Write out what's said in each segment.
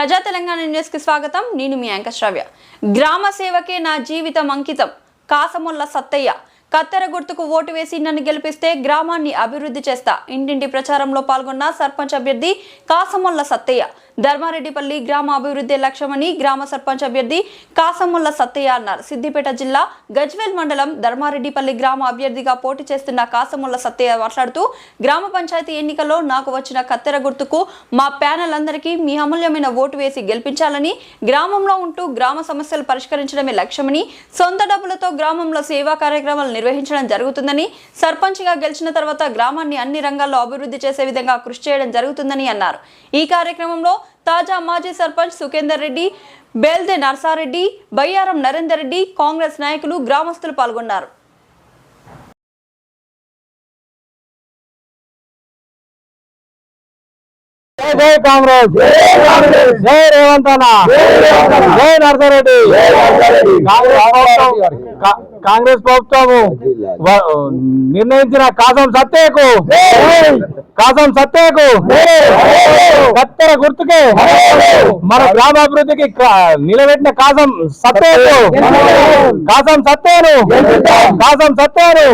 ప్రజా తెలంగాణ న్యూస్కి స్వాగతం. నేను మీ యాంకర్ శ్రవ్య. గ్రామ సేవకే నా జీవితం అంకితం. కాసముల్ల సత్తయ్య. కత్తెర గుర్తుకు ఓటు వేసి నన్ను గెలిపిస్తే గ్రామాన్ని అభివృద్ధి చేస్తా. ఇంటింటి ప్రచారంలో పాల్గొన్న సర్పంచ్ అభ్యర్థి కాసముల్ల సత్తయ్య. ధర్మారెడ్డిపల్లి గ్రామ అభివృద్ధి లక్ష్యమని గ్రామ సర్పంచ్ అభ్యర్థి కాసముల్ల సత్తయ్య అన్నారు. సిద్దిపేట జిల్లా గజ్వేల్ మండలం ధర్మారెడ్డిపల్లి గ్రామ అభ్యర్థిగా పోటీ చేస్తున్న కాసముల్ల సత్తయ్య మాట్లాడుతూ గ్రామ పంచాయతీ ఎన్నికల్లో నాకు వచ్చిన కత్తెర గుర్తుకు మా ప్యానల్ అందరికీ మీ అమూల్యమైన ఓటు వేసి గెలిపించాలని గ్రామంలో ఉంటూ గ్రామ సమస్యలు పరిష్కరించడమే లక్ష్యమని సొంత డబ్బులతో గ్రామంలో సేవా కార్యక్రమాలు నిర్వహించడం జరుగుతుందని సర్పంచ్గా గెలిచిన తర్వాత గ్రామాన్ని అన్ని రంగాల్లో అభివృద్ధి చేసే విధంగా కృషి చేయడం జరుగుతుందని అన్నారు. ఈ కార్యక్రమంలో తాజా మాజీ సర్పంచ్ సుఖేందర్ రెడ్డి బేల్దే నర్సారెడ్డి బయ్యారం నరేందర్ రెడ్డి కాంగ్రెస్ నాయకులు గ్రామస్తులు పాల్గొన్నారు. జై జై కాంగ్రెస్. జై రేవంత్ అన్న. జై నరసారెడ్డి. కాంగ్రెస్ ప్రభుత్వము నిర్ణయించిన కాసం సత్యకు. కాసం సత్యకు. కత్తెర గుర్తుకే. మన గ్రామాభివృద్ధికి నిలబెట్టిన కాసం సత్యకు. కాసం సత్యను. కాసం సత్యను.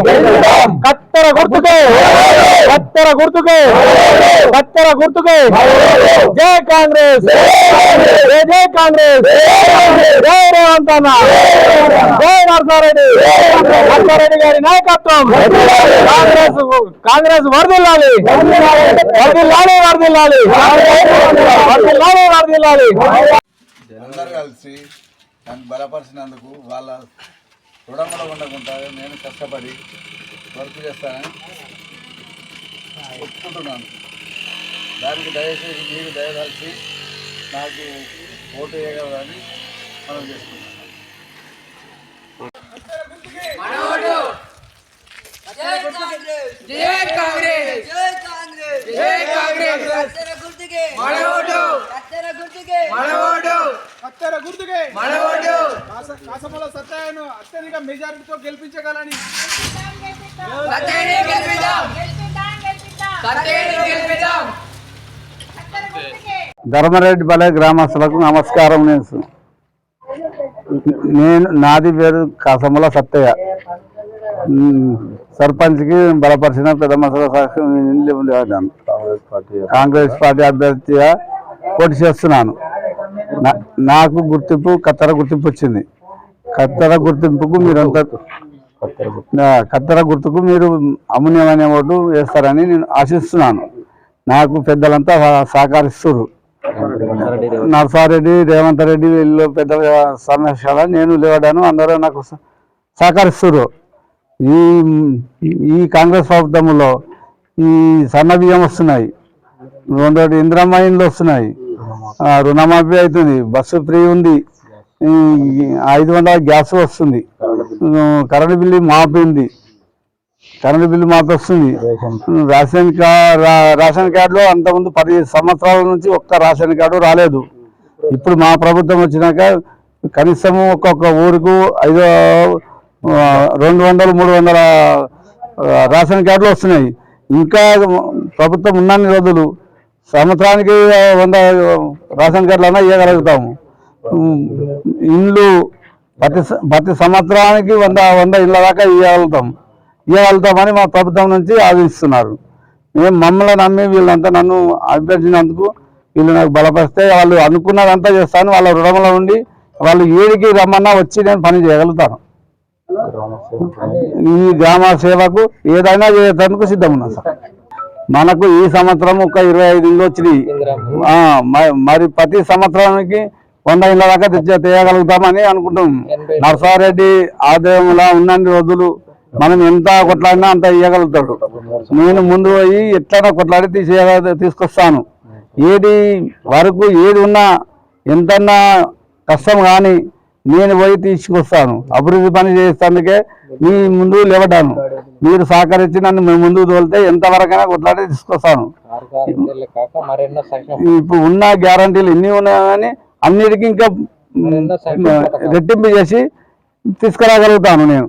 కత్తెర గుర్తుకే. కత్తెర గుర్తుకే. కత్తెర గుర్తుకే. జై కాంగ్రెస్. జై జై కాంగ్రెస్. జై రేవంత్ అన్న. జై నరసారెడ్డి నరసారెడ్డి గారి నాయకత్వం. కాంగ్రెస్ కాంగ్రెస్ వరదిల్లాలి వరదిల్లాలి వరదిల్లాలి వరదిల్లాలి వరదిల్లాలి అందరు కలిసి నన్ను బలపరిచినందుకు వాళ్ళ రుణములో ఉండకుండా నేను కష్టపడి వర్క్ చేస్తానని ఒప్పుకుంటున్నాను. దానికి దయచేసి మీరు దయదలిచి నాకు ఓటు వేయగలరని మనం చేసుకుంటున్నాను కాసమల సత్యాయను అత్యధిక మెజారిటీతో గెలిపించగలని ధర్మరెడ్డి గెలిపిద్దాం గ్రామస్తులకు నమస్కారం నేను నేను నాది పేరు కాసముల సత్తయ్య. సర్పంచ్కి బలపరిచిన పెద్ద మసల కాంగ్రెస్ పార్టీ అభ్యర్థిగా పోటీ చేస్తున్నాను. నాకు గుర్తింపు కత్తెర గుర్తింపు వచ్చింది. కత్తెర గుర్తింపుకు మీరంతా నా కత్తెర గుర్తుకు మీరు అమూల్యమైన ఓటు వేస్తారని నేను ఆశిస్తున్నాను. నాకు పెద్దలంతా సహ- సహకరిస్తున్నారు నర్సారెడ్డి రేవంత్ రెడ్డి వీళ్ళు పెద్ద సమస్యల నేను లేవడాను అందరూ నాకు స- సహకరిస్తున్నారు ఈ ఈ కాంగ్రెస్ ప్రభుత్వంలో ఈ సన్న బియ్యం వస్తున్నాయి. రెండోటి ఇంద్రమ్మాయిన్లు వస్తున్నాయి. రుణమాఫీ అవుతుంది బస్సు ఫ్రీ ఉంది. ఈ ఐదు వందల గ్యాస్ వస్తుంది. కరెంటు బిల్లు మాఫీ ఉంది. కరెంటు బిల్లు మాకు వస్తుంది. రేషన్ కార్డ్ రేషన్ కార్డులో అంతకుముందు పది సంవత్సరాల నుంచి ఒక్క రేషన్ కార్డు రాలేదు. ఇప్పుడు మా ప్రభుత్వం వచ్చినాక కనీసము ఒక్కొక్క ఊరుకు ఐదు రెండు వందలు మూడు వందల రేషన్ కార్డులు వస్తున్నాయి. ఇంకా ప్రభుత్వం ఉన్నన్ని రోజులు సంవత్సరానికి వంద రేషన్ కార్డులు అన్నా ఇవ్వగలుగుతాము ఇండ్లు ప్రతి ప్రతి సంవత్సరానికి వంద వంద ఇళ్ళ దాకా ఇవ్వగలుగుతాం ఇవ్వగలుగుతామని మా ప్రభుత్వం నుంచి ఆశిస్తున్నారు మేము మమ్మల్ని నమ్మి వీళ్ళంతా నన్ను అభ్యర్థించినందుకు వీళ్ళు నాకు బలపరిస్తే వాళ్ళు అనుకున్నదంతా చేస్తాను వాళ్ళ రుణంలో ఉండి వాళ్ళు ఏడికి రమ్మన్నా వచ్చి నేను పని చేయగలుగుతాను. ఈ గ్రామ సేవకు ఏదైనా చేయడానికి సిద్ధం ఉన్నా సార్. మనకు ఈ సంవత్సరం ఒక ఇరవై ఐదు ఇళ్ళు వచ్చినాయి. మరి ప్రతి సంవత్సరానికి వంద ఇళ్ళ దాకా తెచ్చ తీయగలుగుతామని అనుకుంటాం నర్సారెడ్డి ఆదాయంలో ఉన్నన్ని రోజులు మనం ఎంత కొట్లాడినా అంత ఇవ్వగలుగుతాడు నేను ముందు పోయి ఎట్లైనా కొట్లాడి తీసేయ తీసుకొస్తాను. ఏది వరకు ఏది ఉన్నా ఎంతన్నా కష్టం కానీ నేను పోయి తీసుకొస్తాను. అభివృద్ధి పని చేస్తానికే మీ ముందు లేవటాను. మీరు సహకరించి నన్ను మీ ముందుకు తోలితే ఎంతవరకైనా కొట్లాడి తీసుకొస్తాను. ఇప్పుడు ఉన్న గ్యారంటీలు ఎన్ని ఉన్నా కానీ అన్నిటికీ ఇంకా రెట్టింపు చేసి తీసుకురాగలుగుతాను నేను.